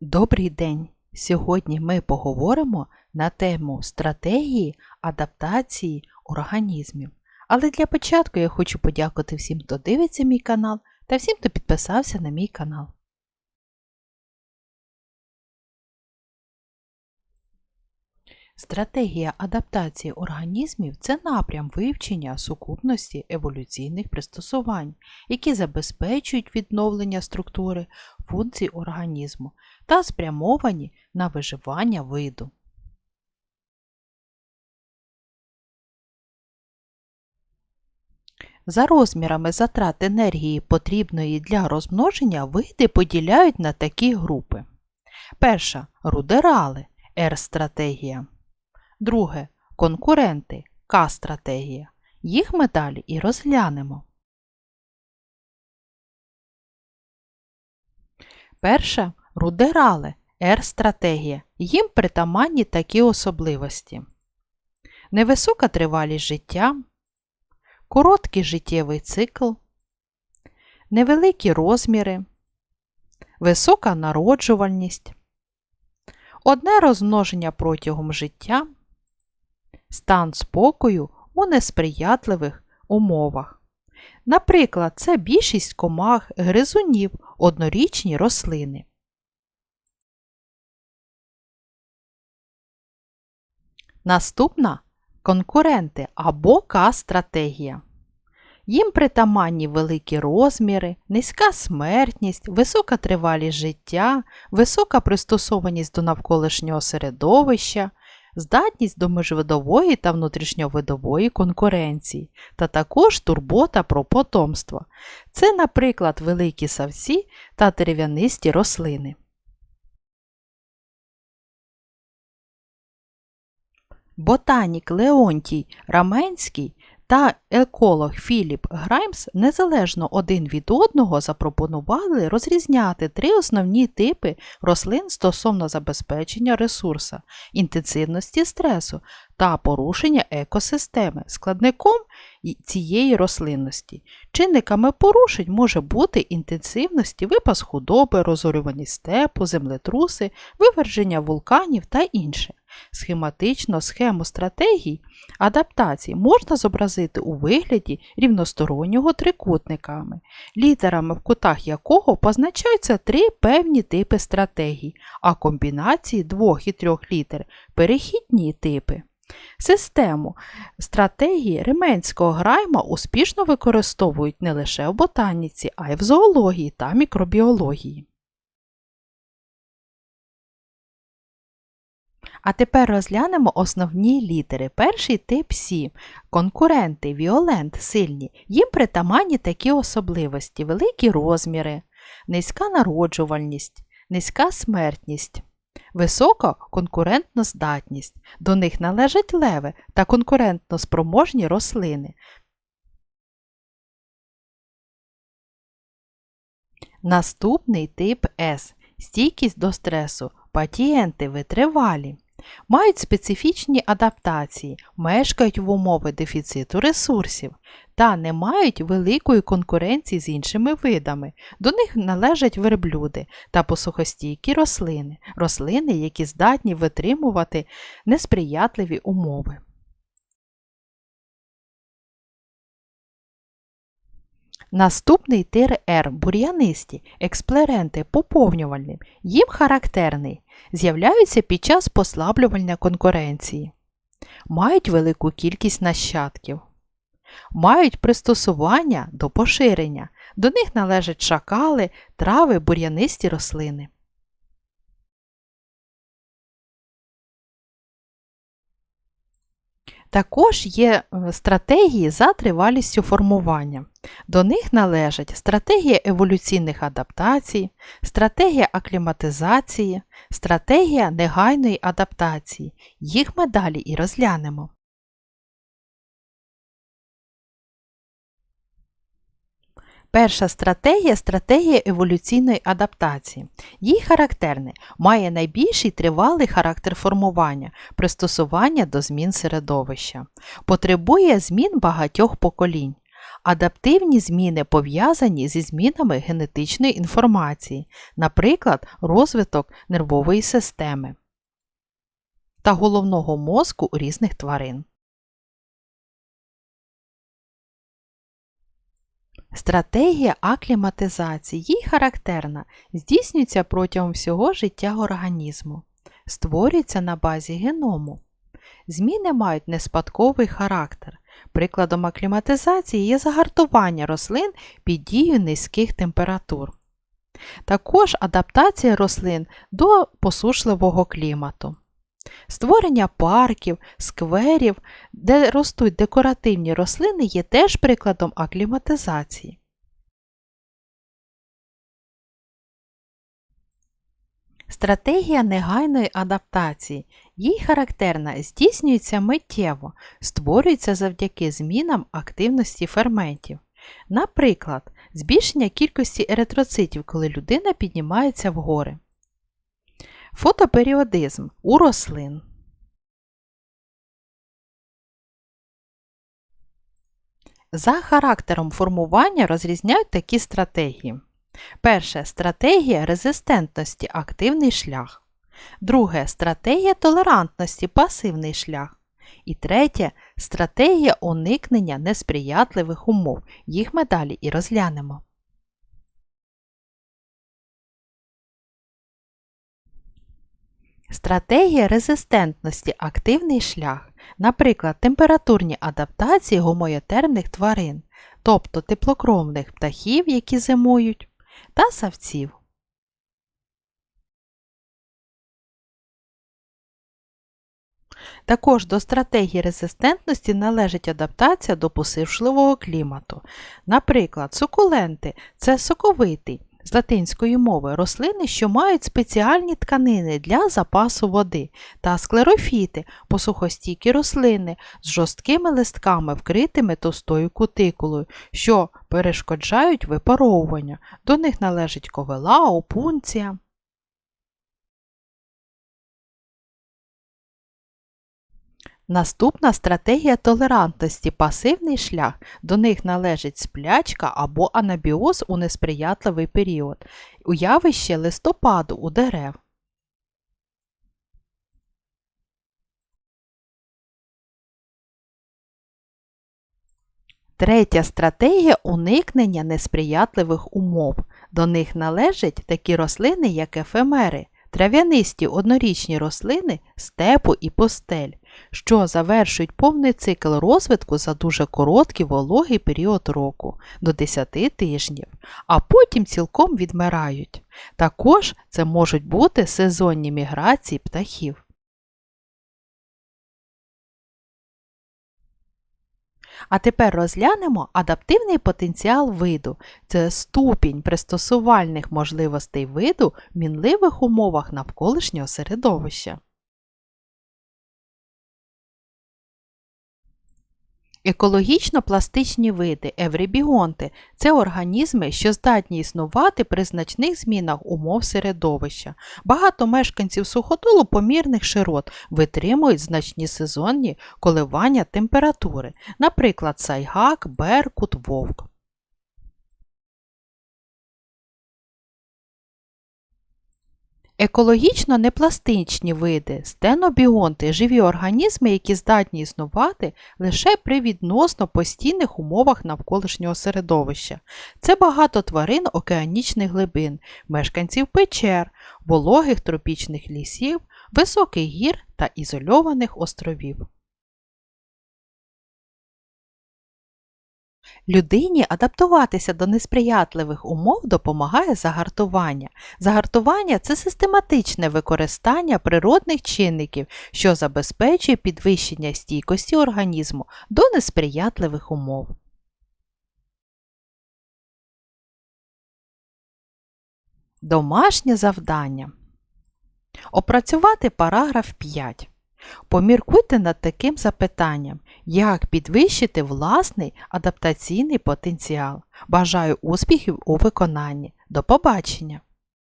Добрий день! Сьогодні ми поговоримо на тему стратегії адаптації організмів. Але для початку я хочу подякувати всім, хто дивиться мій канал та всім, хто підписався на мій канал. Стратегія адаптації організмів це напрям вивчення сукупності еволюційних пристосувань, які забезпечують відновлення структури функцій організму та спрямовані на виживання виду. За розмірами затрат енергії, потрібної для розмноження, види поділяють на такі групи. Перша рудерали Р-стратегія. Друге. Конкуренти. К-стратегія. Їх ми далі і розглянемо. Перша рудерали Р-стратегія. Їм притаманні такі особливості. Невисока тривалість життя, короткий життєвий цикл, невеликі розміри, висока народжувальність, одне розмноження протягом життя, стан спокою у несприятливих умовах. Наприклад, це більшість комах, гризунів, однорічні рослини. Наступна конкуренти або К-стратегія. Їм притаманні великі розміри, низька смертність, висока тривалість життя, висока пристосованість до навколишнього середовища, здатність до міжвидової та внутрішньовидової конкуренції, та також турбота про потомство. Це, наприклад, великі савці та дерев'янисті рослини. Ботанік Леонтій Раменський та еколог Філіп Граймс незалежно один від одного запропонували розрізняти три основні типи рослин стосовно забезпечення ресурса, інтенсивності стресу та порушення екосистеми складником цієї рослинності. Чинниками порушень може бути інтенсивності випас худоби, розорюваність степу, землетруси, виверження вулканів та інше. Схематично схему стратегій адаптації можна зобразити у вигляді рівностороннього трикутниками, літерами в кутах якого позначаються три певні типи стратегій, а комбінації двох і трьох літер перехідні типи. Систему стратегії ременського грайма успішно використовують не лише в ботаніці, а й в зоології та мікробіології. А тепер розглянемо основні літери. Перший тип Сі. Конкуренти, віолент, сильні. Їм притаманні такі особливості, великі розміри, низька народжувальність, низька смертність. Висока конкурентна. До них належать леви та конкурентно спроможні рослини. Наступний тип С. Стійкість до стресу. Пацієнти витривалі. Мають специфічні адаптації, мешкають в умови дефіциту ресурсів та не мають великої конкуренції з іншими видами. До них належать верблюди та посухостійкі рослини, рослини, які здатні витримувати несприятливі умови. Наступний тир Р бур'янисті, експлеренти поповнювальні, їм характерний, з'являються під час послаблювання конкуренції, мають велику кількість нащадків, мають пристосування до поширення, до них належать шакали, трави, бур'янисті рослини. Також є е, стратегії за тривалістю формування. До них належать стратегія еволюційних адаптацій, стратегія акліматизації, стратегія негайної адаптації. Їх ми далі і розглянемо. Перша стратегія стратегія еволюційної адаптації. Їй характерне, має найбільший тривалий характер формування, пристосування до змін середовища, потребує змін багатьох поколінь. Адаптивні зміни пов'язані зі змінами генетичної інформації, наприклад, розвиток нервової системи та головного мозку різних тварин. Стратегія акліматизації їй характерна, здійснюється протягом всього життя організму, створюється на базі геному. Зміни мають неспадковий характер. Прикладом акліматизації є загартування рослин під дією низьких температур. Також адаптація рослин до посушливого клімату. Створення парків, скверів, де ростуть декоративні рослини, є теж прикладом акліматизації. Стратегія негайної адаптації. Їй характерна здійснюється миттєво, створюється завдяки змінам активності ферментів. Наприклад, збільшення кількості еритроцитів, коли людина піднімається вгори. Фотоперіодизм у рослин. За характером формування розрізняють такі стратегії. Перше стратегія резистентності активний шлях. Друге стратегія толерантності пасивний шлях. І третє стратегія уникнення несприятливих умов. Їх ми далі і розглянемо. Стратегія резистентності активний шлях, наприклад, температурні адаптації гомоєтермних тварин, тобто теплокровних птахів, які зимують, та савців. Також до стратегії резистентності належить адаптація до посушливого клімату. Наприклад, сукуленти це соковитий з латинської мови рослини, що мають спеціальні тканини для запасу води, та склерофіти посухостійкі рослини з жорсткими листками, вкритими товстою кутикулою, що перешкоджають випаровування. До них належить ковела, опунція. Наступна стратегія толерантності пасивний шлях. До них належить сплячка або анабіоз у несприятливий період, уявище листопаду у дерев. Третя стратегія уникнення несприятливих умов. До них належать такі рослини, як ефемери, трав'янисті однорічні рослини степу і постель, що завершують повний цикл розвитку за дуже короткий вологий період року до 10 тижнів, а потім цілком відмирають. Також це можуть бути сезонні міграції птахів. А тепер розглянемо адаптивний потенціал виду це ступінь пристосувальних можливостей виду в мінливих умовах навколишнього середовища. Екологічно пластичні види, евребіонти це організми, що здатні існувати при значних змінах умов середовища. Багато мешканців суходолу помірних широт витримують значні сезонні коливання температури, наприклад, сайгак, беркут, вовк. Екологічно непластичні види, стенобіонти живі організми, які здатні існувати лише при відносно постійних умовах навколишнього середовища. Це багато тварин океанічних глибин, мешканців печер, вологих тропічних лісів, високих гір та ізольованих островів. Людині адаптуватися до несприятливих умов допомагає загартування. Загартування це систематичне використання природних чинників, що забезпечує підвищення стійкості організму до несприятливих умов. Домашнє завдання. Опрацювати параграф 5. Поміркуйте над таким запитанням, як підвищити власний адаптаційний потенціал. Бажаю успіхів у виконанні. До побачення!